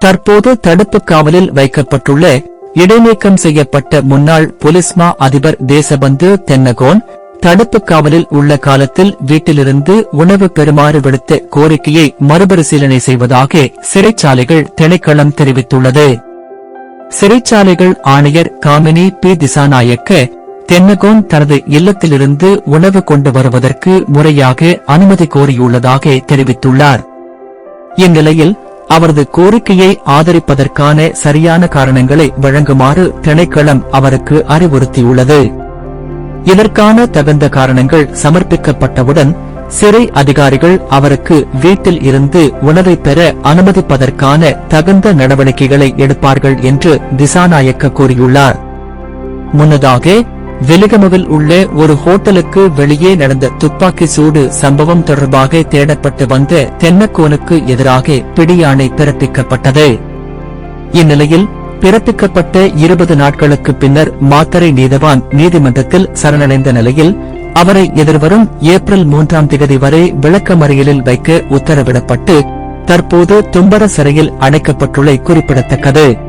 தற்போது தடுப்பு காவலில் வைக்கப்பட்டுள்ள இடைநீக்கம் செய்யப்பட்ட முன்னாள் பொலிஸ்மா அதிபர் தேசபந்து தென்னகோன் தடுப்பு காவலில் உள்ள காலத்தில் வீட்டிலிருந்து உணவு பெறுமாறு விடுத்த கோரிக்கையை மறுபரிசீலனை செய்வதாக சிறைச்சாலைகள் திணைக்களம் தெரிவித்துள்ளது. சிறைச்சாலைகள் ஆணையர் காமினி பி திசாநாயக்க தென்னகோன் தனது இல்லத்திலிருந்து உணவு கொண்டு வருவதற்கு முறையாக அனுமதி கோரியுள்ளதாக தெரிவித்துள்ளார். இந்நிலையில் அவரது கோரிக்கையை ஆதரிப்பதற்கான சரியான காரணங்களை வழங்குமாறு திணைக்களம் அவருக்கு அறிவுறுத்தியுள்ளது. இதற்கான தகுந்த காரணங்கள் சமர்ப்பிக்கப்பட்டவுடன் சிறை அதிகாரிகள் அவருக்கு வீட்டில் இருந்து உணவை பெற அனுமதிப்பதற்கான தகுந்த நடவடிக்கைகளை எடுப்பார்கள் என்று திசாநாயக்க கூறியுள்ளார். முன்னதாக வெலிகமவில் உள்ள ஒரு ஹோட்டலுக்கு வெளியே நடந்த துப்பாக்கி சூடு சம்பவம் தொடர்பாக தேடப்பட்டு வந்த தென்னக்கோனுக்கு எதிராக பிடியாணை பிறப்பிக்கப்பட்டது. இந்நிலையில் பிறப்பிக்கப்பட்ட இருபது நாட்களுக்கு பின்னர் மாத்தரை நீதவான் நீதிமன்றத்தில் சரணடைந்த நிலையில் அவரை எதிர்வரும் ஏப்ரல் மூன்றாம் தேதி வரை விளக்கமறியலில் வைக்க உத்தரவிடப்பட்டு தற்போது தும்பர சிறையில் அடைக்கப்பட்டுள்ள குறிப்பிடத்தக்கது.